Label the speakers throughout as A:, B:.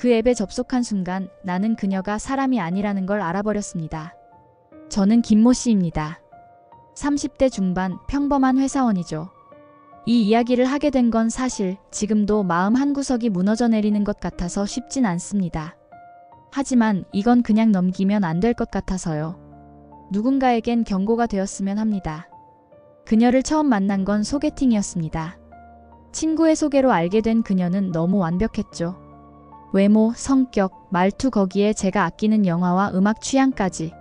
A: 그 앱에 접속한 순간 나는 그녀가 사람이 아니라는 걸 알아버렸습니다. 저는 김모 씨입니다. 30대 중반 평범한 회사원이죠. 이 이야기를 하게 된 건 사실 지금도 마음 한구석이 무너져 내리는 것 같아서 쉽진 않습니다. 하지만 이건 그냥 넘기면 안 될 것 같아서요. 누군가에겐 경고가 되었으면 합니다. 그녀를 처음 만난 건 소개팅이었습니다. 친구의 소개로 알게 된 그녀는 너무 완벽했죠. 외모, 성격, 말투 거기에 제가 아끼는 영화와 음악 취향까지.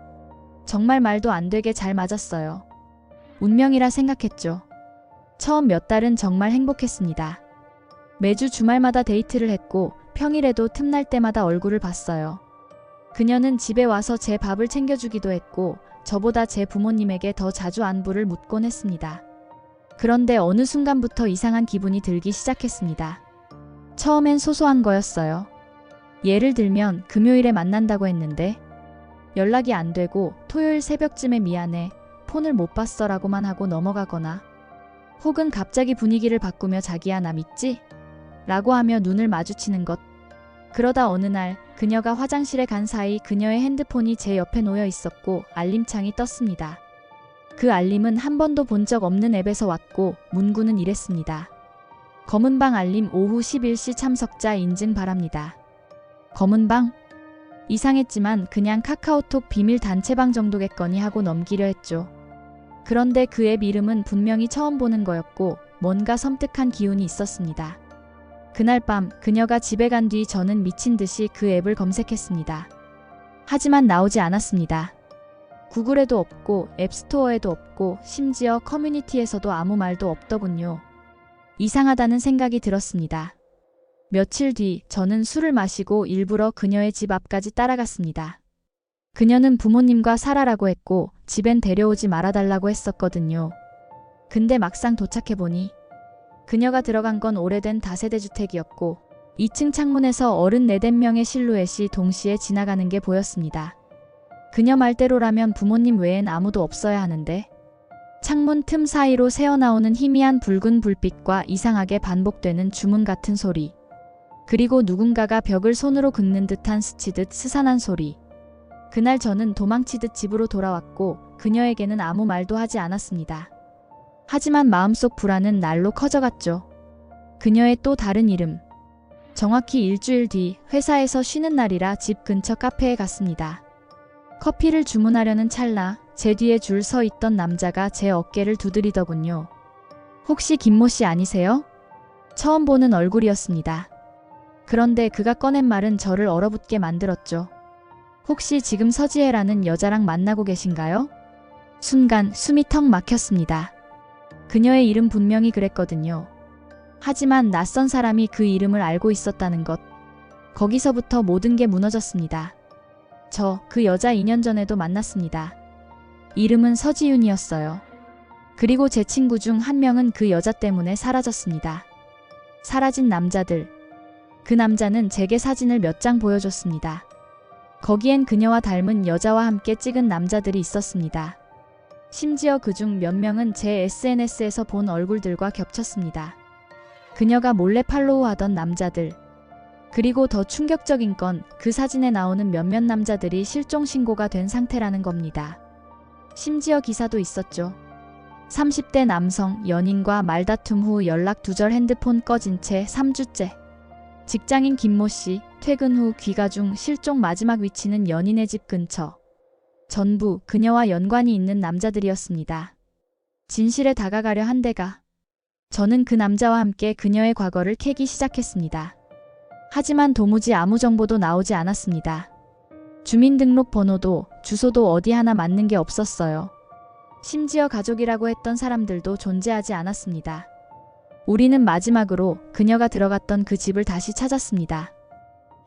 A: 정말 말도 안 되게 잘 맞았어요. 운명이라 생각했죠. 처음 몇 달은 정말 행복했습니다. 매주 주말마다 데이트를 했고 평일에도 틈날 때마다 얼굴을 봤어요. 그녀는 집에 와서 제 밥을 챙겨주기도 했고 저보다 제 부모님에게 더 자주 안부를 묻곤 했습니다. 그런데 어느 순간부터 이상한 기분이 들기 시작했습니다. 처음엔 소소한 거였어요. 예를 들면 금요일에 만난다고 했는데 연락이 안 되고 토요일 새벽쯤에 미안해 폰을 못 봤어라고만 하고 넘어가거나 혹은 갑자기 분위기를 바꾸며 자기야 나 믿지? 라고 하며 눈을 마주치는 것. 그러다 어느 날 그녀가 화장실에 간 사이 그녀의 핸드폰이 제 옆에 놓여 있었고 알림창이 떴습니다. 그 알림은 한 번도 본 적 없는 앱에서 왔고 문구는 이랬습니다. 검은방 알림 오후 11시 참석자 인증 바랍니다. 검은 방? 이상했지만 그냥 카카오톡 비밀 단체방 정도겠거니 하고 넘기려 했죠. 그런데 그 앱 이름은 분명히 처음 보는 거였고 뭔가 섬뜩한 기운이 있었습니다. 그날 밤 그녀가 집에 간 뒤 저는 미친 듯이 그 앱을 검색했습니다. 하지만 나오지 않았습니다. 구글에도 없고 앱스토어에도 없고 심지어 커뮤니티에서도 아무 말도 없더군요. 이상하다는 생각이 들었습니다. 며칠 뒤 저는 술을 마시고 일부러 그녀의 집 앞까지 따라갔습니다. 그녀는 부모님과 살아라고 했고 집엔 데려오지 말아달라고 했었거든요. 근데 막상 도착해보니 그녀가 들어간 건 오래된 다세대 주택이었고 2층 창문에서 어른 4, 5명의 실루엣이 동시에 지나가는 게 보였습니다. 그녀 말대로라면 부모님 외엔 아무도 없어야 하는데 창문 틈 사이로 새어나오는 희미한 붉은 불빛과 이상하게 반복되는 주문 같은 소리. 그리고 누군가가 벽을 손으로 긁는 듯한 스치듯 스산한 소리. 그날 저는 도망치듯 집으로 돌아왔고 그녀에게는 아무 말도 하지 않았습니다. 하지만 마음속 불안은 날로 커져갔죠. 그녀의 또 다른 이름. 정확히 일주일 뒤 회사에서 쉬는 날이라 집 근처 카페에 갔습니다. 커피를 주문하려는 찰나 제 뒤에 줄 서 있던 남자가 제 어깨를 두드리더군요. 혹시 김모 씨 아니세요? 처음 보는 얼굴이었습니다. 그런데 그가 꺼낸 말은 저를 얼어붙게 만들었죠. 혹시 지금 서지혜라는 여자랑 만나고 계신가요? 순간 숨이 턱 막혔습니다. 그녀의 이름 분명히 그랬거든요. 하지만 낯선 사람이 그 이름을 알고 있었다는 것. 거기서부터 모든 게 무너졌습니다. 저 그 여자 2년 전에도 만났습니다. 이름은 서지윤이었어요. 그리고 제 친구 중 한 명은 그 여자 때문에 사라졌습니다. 사라진 남자들. 그 남자는 제게 사진을 몇 장 보여줬습니다. 거기엔 그녀와 닮은 여자와 함께 찍은 남자들이 있었습니다. 심지어 그 중 몇 명은 제 SNS에서 본 얼굴들과 겹쳤습니다. 그녀가 몰래 팔로우하던 남자들. 그리고 더 충격적인 건 그 사진에 나오는 몇몇 남자들이 실종 신고가 된 상태라는 겁니다. 심지어 기사도 있었죠. 30대 남성 연인과 말다툼 후 연락 두절 핸드폰 꺼진 채 3주째. 직장인 김모 씨 퇴근 후 귀가 중 실종 마지막 위치는 연인의 집 근처. 전부 그녀와 연관이 있는 남자들이었습니다. 진실에 다가가려 한 데가. 저는 그 남자와 함께 그녀의 과거를 캐기 시작했습니다. 하지만 도무지 아무 정보도 나오지 않았습니다. 주민등록 번호도 주소도 어디 하나 맞는 게 없었어요. 심지어 가족이라고 했던 사람들도 존재하지 않았습니다. 우리는 마지막으로 그녀가 들어갔던 그 집을 다시 찾았습니다.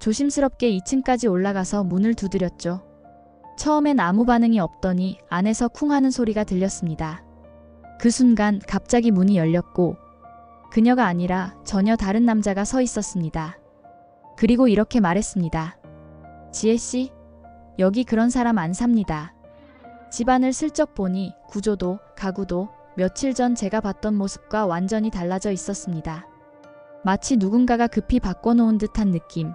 A: 조심스럽게 2층까지 올라가서 문을 두드렸죠. 처음엔 아무 반응이 없더니 안에서 쿵 하는 소리가 들렸습니다. 그 순간 갑자기 문이 열렸고 그녀가 아니라 전혀 다른 남자가 서 있었습니다. 그리고 이렇게 말했습니다. 지혜씨, 여기 그런 사람 안 삽니다. 집안을 슬쩍 보니 구조도 가구도 며칠 전 제가 봤던 모습과 완전히 달라져 있었습니다. 마치 누군가가 급히 바꿔놓은 듯한 느낌.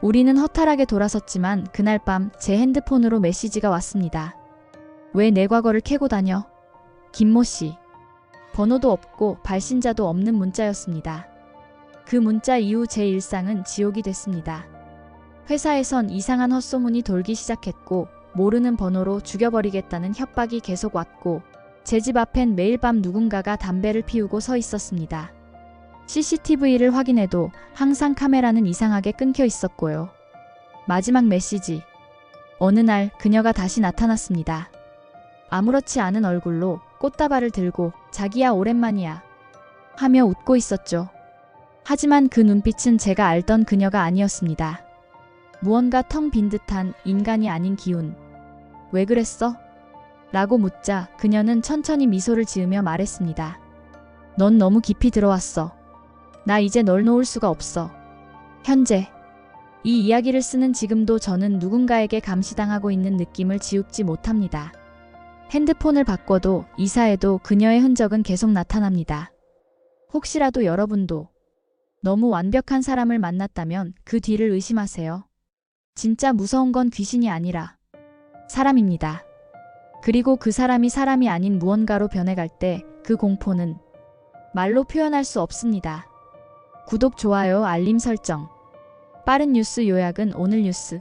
A: 우리는 허탈하게 돌아섰지만 그날 밤 제 핸드폰으로 메시지가 왔습니다. 왜 내 과거를 캐고 다녀? 김모 씨. 번호도 없고 발신자도 없는 문자였습니다. 그 문자 이후 제 일상은 지옥이 됐습니다. 회사에선 이상한 헛소문이 돌기 시작했고 모르는 번호로 죽여버리겠다는 협박이 계속 왔고 제 집 앞엔 매일 밤 누군가가 담배를 피우고 서 있었습니다. CCTV를 확인해도 항상 카메라는 이상하게 끊겨 있었고요. 마지막 메시지. 어느 날 그녀가 다시 나타났습니다. 아무렇지 않은 얼굴로 꽃다발을 들고 자기야 오랜만이야 하며 웃고 있었죠. 하지만 그 눈빛은 제가 알던 그녀가 아니었습니다. 무언가 텅 빈 듯한 인간이 아닌 기운. 왜 그랬어? 라고 묻자 그녀는 천천히 미소를 지으며 말했습니다. 넌 너무 깊이 들어왔어. 나 이제 널 놓을 수가 없어. 현재. 이 이야기를 쓰는 지금도 저는 누군가에게 감시당하고 있는 느낌을 지우지 못합니다. 핸드폰을 바꿔도 이사해도 그녀의 흔적은 계속 나타납니다. 혹시라도 여러분도 너무 완벽한 사람을 만났다면 그 뒤를 의심하세요. 진짜 무서운 건 귀신이 아니라 사람입니다. 그리고 그 사람이 사람이 아닌 무언가로 변해갈 때 그 공포는 말로 표현할 수 없습니다. 구독, 좋아요, 알림 설정. 빠른 뉴스 요약은 오늘 뉴스.